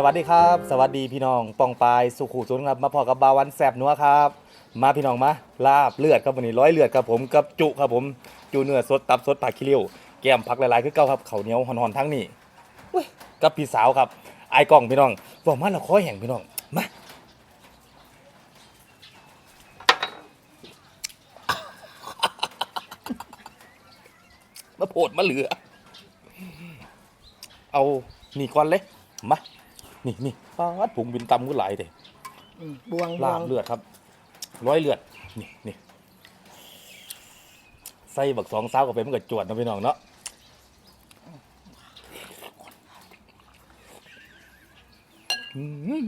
สวัสดีครับ สวัสดีพี่น้องปองปายสุขุสุนครับมาพอกับบาวันแสบนัวครับ มาพี่น้องมาลาบเลือดครับวันนี้ร้อยเลือดครับผมกับจุครับผมจุเนื้อสดตับสดผักขี้ริ้วแก้มผักหลายๆคือเก้าครับเขาเหนียวหอนๆทั้งนี้อุ๊ยกับพี่สาวครับไอ้กล้องพี่น้องบอกมาเราคอยแห่งพี่น้องมามาโผดมาเหลือ เอานี่ก่อนเลยมา นี่นี่ปาดผงบินตำก็หลายเด้อืมบวงบลาวบงเลือดครับ ร้อยเลือด นี่นี่ใส่บักสองสาวกับไปมันก็จวดนะพี่น้องเนาะอืม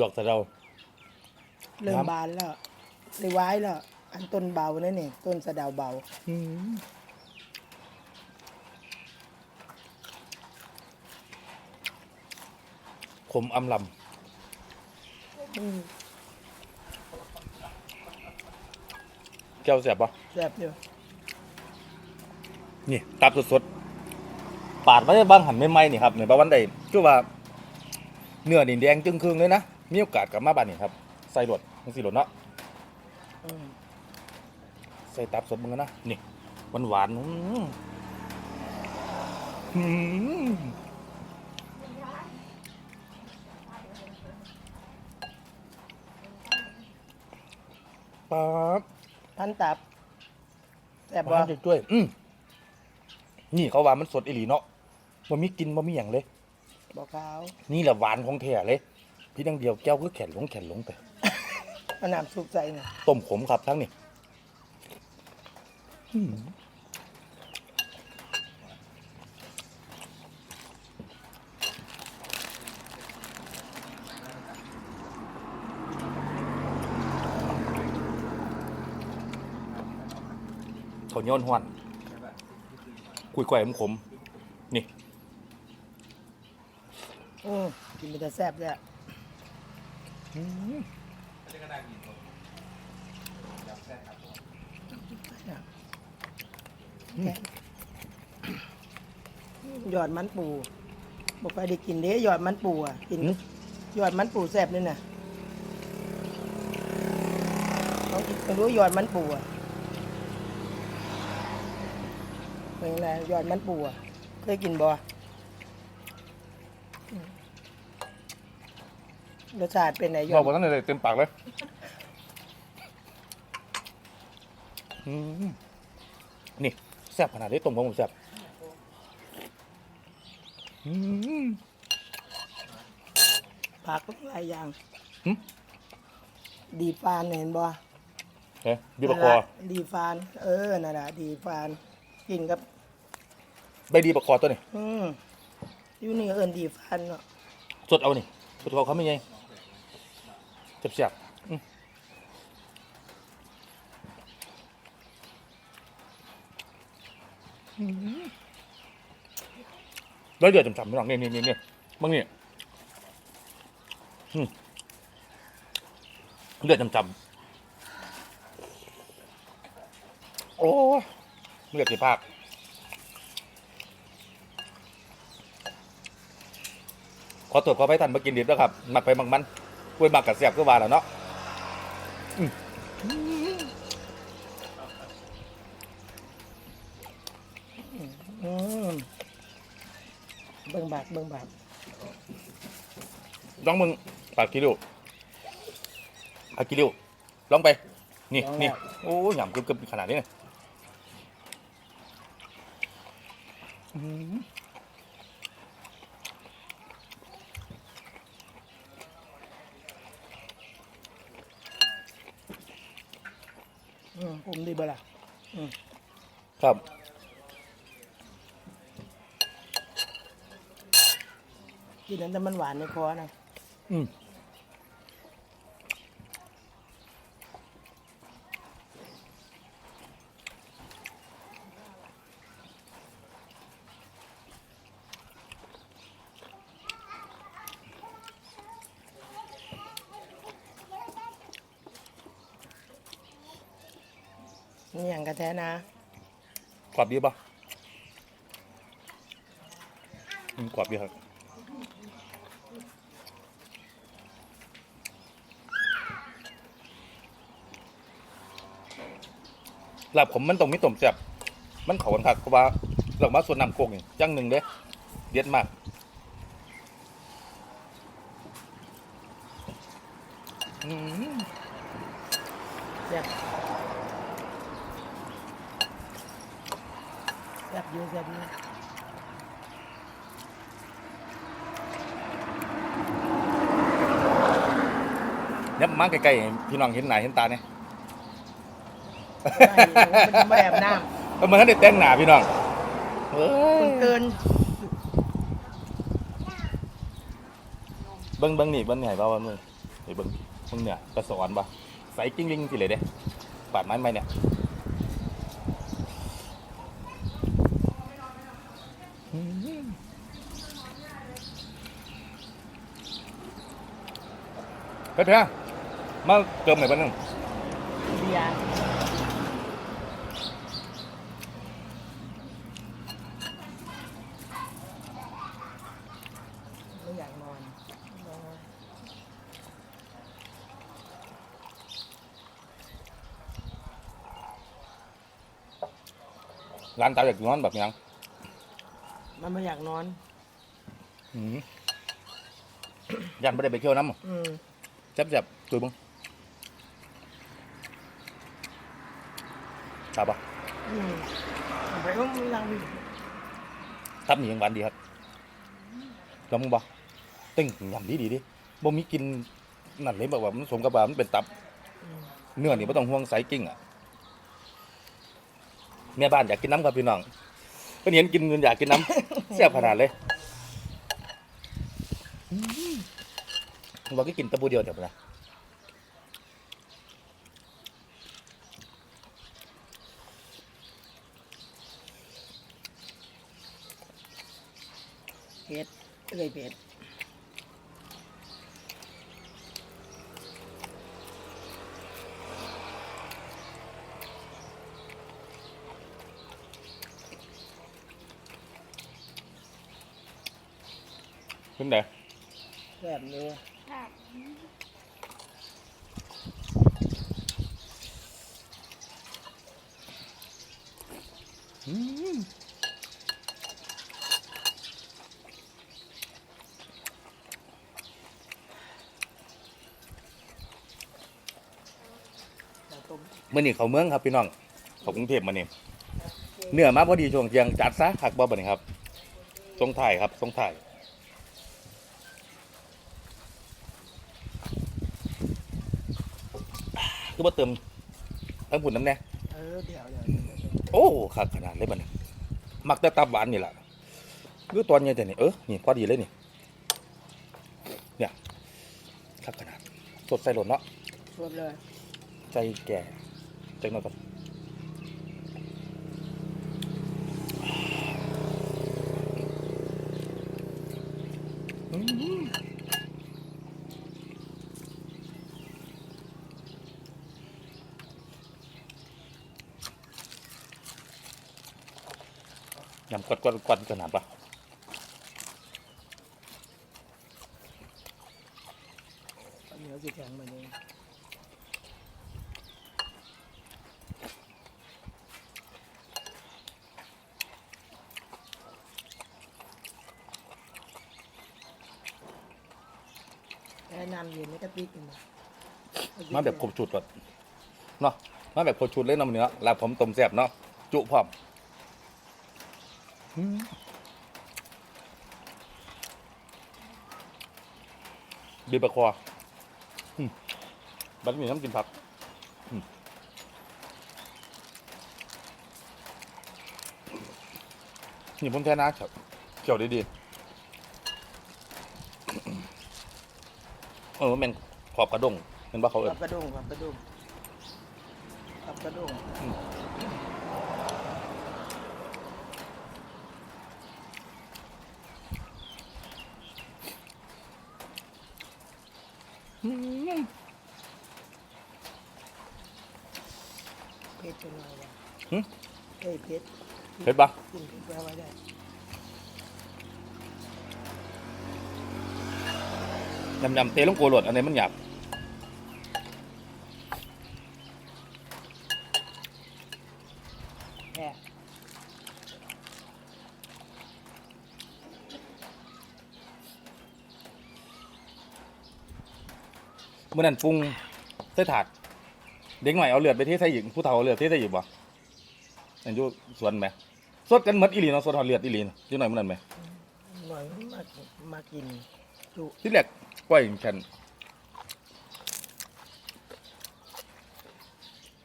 ดอกสะเดา เริ่มครับบานแล้วเลยไว้แล้ว อันต้นเบานั่นนี่ต้นสะเดาวเบาอืมขมอำลอืมำแก้วแสบปะแซ่บอยู่นี่ ตับสดๆ ปาดมาได้บางหันไม่ไหมนี่ครับเนี่ยบางวันใดคือว่า เนื้อนี่แดงจึงครึ่งเลยนะ มีโอกาสกลับมาบ้านนี่ครับ ใส่รถมันสิรถเนาะ อืมใส่ตับสดมึงกันนะนี่หวานหวานๆอืมอืมป๊าบพันตับแซ่บหบ่วานด้วย อืมนี่เขาว่ามันสดอีหลีเนาะมันมีกลินมันมีอย่างเลยบ่ขาวนี่แหละหวานของแท้เลย พี่ดังเดียวแก้วก็แข็งลงแข็งลงไปมะนาวสุกใจนี่ต้มขมครับทั้งนี้อืม เขาย้อนหวนคุยก่อยขมๆนี่ อืมกินมันจะแซ่บ แล้วยอดมันปูบอกไปได้กินเด้ยอดมันปูอะกินหืมยอดมันปูแซ่บนี่น่ะลองกินไปรู้ยอดมันปูอะเป็นไงยอดมันปูอะเคยกินบ่อืมรสชาติเป็นไงยบออกดว่าตั้งแต่เต็มปากเลยอืมนี่แซ่บขนาดนี้ต้มของผมแซ่บอืมผักหลายอย่าง หึดีฟานเห็นบ่เฮ้ยบีบะคอนั่นล่ะดีฟาน เออนั่นแหละดีฟาน กินกับ ใบดีบะคอตัวนี้อืมอยู่นี่เอิ้นดีฟานเนาะ สดเอานี่สดเขาเขาไม่ไงแซ่บๆอืม แล้วเดือดจำๆไม่หรอกนี่นี่นี่นี่บางเนี่อืมเลือดจำๆโอ้เลือดที่ภาคขอตรวจขอไปทันมากินดิบด้วครับ หมักไปหมักมันกล้วยหมักกับเสียบก็ว่าแล้วเนาะอืม อืม เบิ่งบาดเบิ่งบาดลองมึงปากกิริวปากกิริวลองไป นี่นี่โอ้ยหยำกึบๆขนาดนี้เลยอืมอืมผมดีบ่ล่ะครับ กินนั้นแต่มันหวานในคอนะอืมนี่อย่างกระแทนะกรอบดีป่ะอืมกรอบดีครับ ลาบผมมันต้องมีต้มแซ่บมันเขากันคักเพราะว่าเรามาส่วนน้ำโคกนี่จังหนึ่งเด้เด็ดมากอืมแซ่บแซ่บอยู่แซ่บอยู่เนี่ยมาใกล้ๆพี่น้องเห็นหน้าเห็นตาเนี่ย ได้อยู่มันแบบน้เออมันทันได้แต่งหน้าพี่น้องเอ้ำยมันเกินเบิ้งเบิ้งนี่เบิ้งนี่ให้บ่าวว่ามึงไอ้เบิ้งมึงเนี่ยกระสอนบ่ใส่กิ้งลิงสิเลยเด้ปาดไม้ไหมเนี่ยอืมเฮ้ยเพียมาเติมหน่อยบ้างนึงเบียร์ไม่อยากนอนนอน ร้านตาอยากนอนแบบยังมันไม่อยากนอน อืมยันไม่ได้ไปเที่ยวน้ำอืมแซ่บจับๆตัวบึงครับปะอืมไปก็ไม่รังวิทับหนียังหวานดีครับลองมึงบ่ตึ้งยำดีดีๆดิบ่มีกินนั่นเลยแบบว่ามันสมกับว่ามันเป็นตับ อืมเนื้อนี่ไม่ต้องห่วงไซกิ้งอะ แม่บ้านอยากกินน้ำครับพี่น้องเพิ่นเห็นกินเงินอยากกินน้ำแซ่บขนาดเลยอืมว่าก็กินแตะบูเดียวเดี๋ยวนะเผ็ดเอ้ยเผ็ด ขึ้นไหนแซ่บเลยอืมเราต้มมื่อนี้เขาเมืองครับพี่น้องเขากรุงเทพมานี่เนื้อมาพอดีช่วงเที่ยงจัดซะหักบ่บัดนี้ครับทรงถ่ายครับทรงถ่าย คือบ่เติมทั้งผุนน้ำแน่เออเดี๋ยวเดี๋ยวเดี๋ยวเดี๋ยวโอ้คักขนาดเลยบัดนี้มักแต่ตับหวานนี่แหละคือตอนนี้แต่นี่เออนี่พอดีเลยนี่เนี่ยคักขนาดสดใส่หล่นเนาะสดเลย ใจแก่ใจหน่อยก่อนอืม ยำกดกดกดขนาดปะเหนียวสิแข็งมาเลยแค่น้ำเย็นไม่กระติกกันมาแบบครบชุดก่อนเนาะมาแบบครบชุดเลยเนาะมื้อนี้เนาะลาบผมต้มแซ่บเนาะจุพร้อม อืมบีบะคออืมบัดนี้น้ำกินผักอืมนี่ผมแท้นะครับเกี่ยวดีๆเออแม่นขอบกระด้งเห็นปะเขาเอิขันบกระด้งขับกระด้งขับกระด้ง อ เผ็ดไปหน่อยว่ะ หึ เอ้ยเผ็ดเผ็ดปะกินเผ็ดแปลว่าได้ยำยำเตะลงโกรธอันนี้มันหยาบแค่เมื่อนั้นปรุงใส่ถาดเด็กหน่อยเอาเลือดไปเทใส่หญิงผู้เฒ่าเอาเลือดเทใส่หญิงบ่ อันอยู่สวนไหมสดกันหมดอีหลีเนาะสดหอดเลือดอีหลีเนาะเด็กหน่อยเมื่อนั้นไหมหน่อยมามากินจุที่แรกก้อยฉัน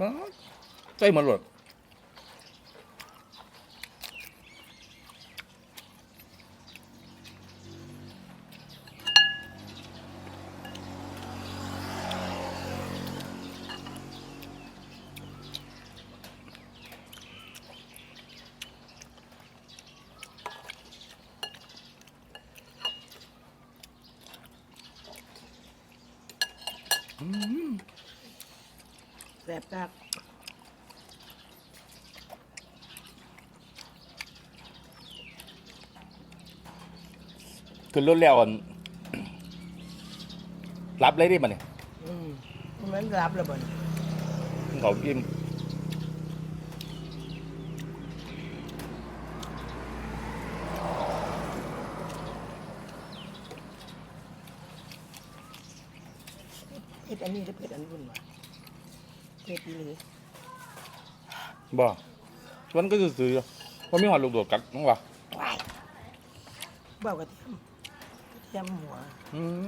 มาใส่หมันหลด แซ่บกักขึ้นรถแล้วอันรับเลยดิมันเนี่ยอืมมันรับแล้วบ่นเขากิน เผ็ดอันนี้หรือเผ็ดอันนู้นวะเผ็ดอีหลีบ่มันก็ซื้อๆอยู่ว่ามีหอดลูกโดดกัดมั้งวะว้ายเบ้ากระเทียมกระเทียมหัวอืม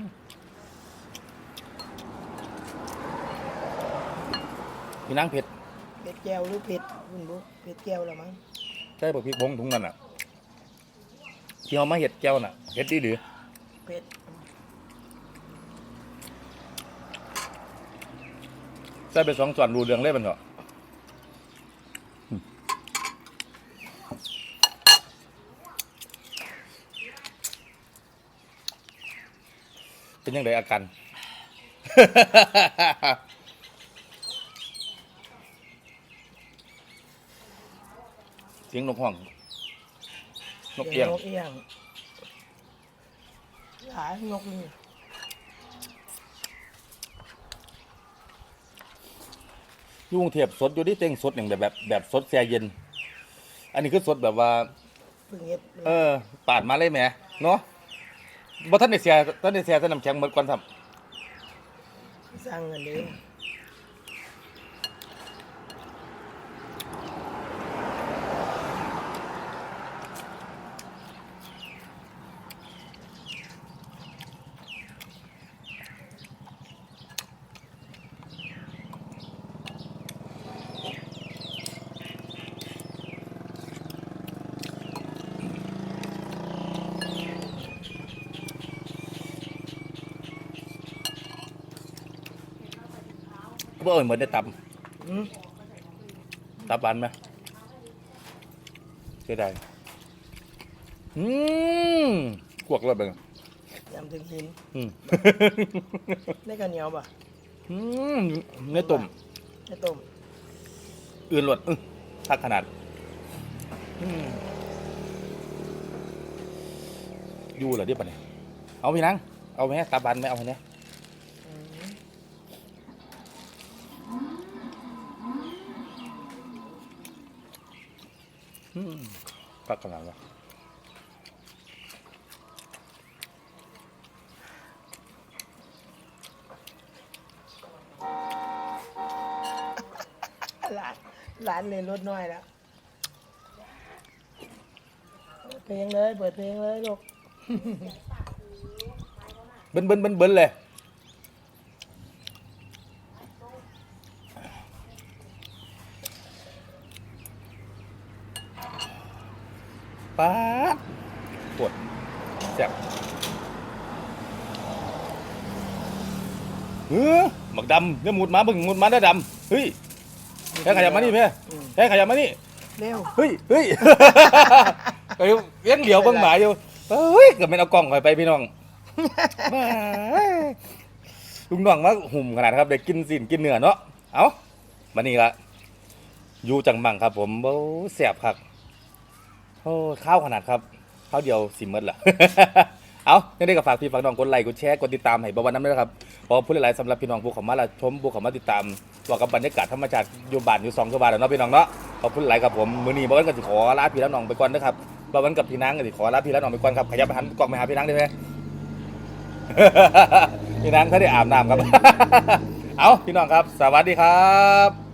มีนางเผ็ดเผ็ดแก้วหรือเผ็ดคุณบุ๊เผ็ดแก้วละมั้งใช่ป่ะพริกบงถุงนั่นอะที่เอามาเห็ดแก้วน่ะเห็ดดีหรือเผ็ด ใส่ไปสองส่วนรูเรืองเลยมันเถอะอืมเป็นยังไงอาการเสียงนกห้องนกเอียงนกเอียงหลายนกนี่ ยุ่กรุงเทียบสดอยู่ที่เต็งสดอย่างแบบแบบแบบสดแช่เย็น อันนี้คือสดแบบว่า เพิ่งเฮ็ดเออปาดมาเลยแหมเนาะบ่ท่านได้เสียท่านได้เสียท่านน้ำแข็งหมดก่อนทสร้างเงินเอง บ่เอ่ยเหมือนได้ตับอืมตับหวานไหมเสียดายอืมกวกเลยเบิ่งยำถึงหินอืมได้กันเหนียวป่ะอืมเนื้อตุ่มได้ต้มอื่นหลดอื้อทักขนาดอืมอยู่เหรอเดี๋ยวปะเนี่ยเอาพี่นังเอาไหมตับหวานไหมเอาไหมเนี่ย อืมทักขนาดวะหลานหลานเลยลดน้อยแล้วเปิดเพลงเลย เปิดเพลงเลยลูก เบิ้นเบิ้นเบิ้นเบิ้นเลย ป๊าดปวดแซ่บเออหมักดำเนี่ยหมุดมาเบึงหมุดมาได้ดำเฮ้ยแค่ขยับมานี่เพ่อืมแค่ขยับมานี่เร็วเฮ้ยเฮ้ยเอ้ยเลี้ยงเหลียวเบางหมายอยู่เฮ้ยเกิดเป็นเอากล้องไปไปพี่น้องแหม่ลุงน้องมาหุ่มขนาดครับได้กินสินกินเนื้อเนาะเอามานี่ละอยู่จังมังครับผมโอ้แสบครับ โอ้ข้าวขนาดครับข้าวเดียวสิหมดละเอาไม่ได้ก็ฝากพี่ฝากน้องกดไลค์กดแชร์กดติดตามให้บวันน้ำด้วยนะครับเพอผู้หลายๆสำหรับพี่น้องผู้เขามาละชมผู้เขามาติดตามตัวกับบรรยากาศธรรมชาติอยู่บ้านอยู่สองสบายแล้วเนาะพี่น้องเนาะขอบคุณหลายครับผมมื้อนี้บวันก็สิขอลาพี่แล้วน้องไปก่อนนะครับบวันกับพี่นางก็สิขอลาพี่แล้วน้องไปก่อนครับขยับไปหันกล้องไปหาพี่นางได้ไหม พี่นางถ้าได้อาบน้ำครับ เอาพี่น้องครับ สวัสดีครับ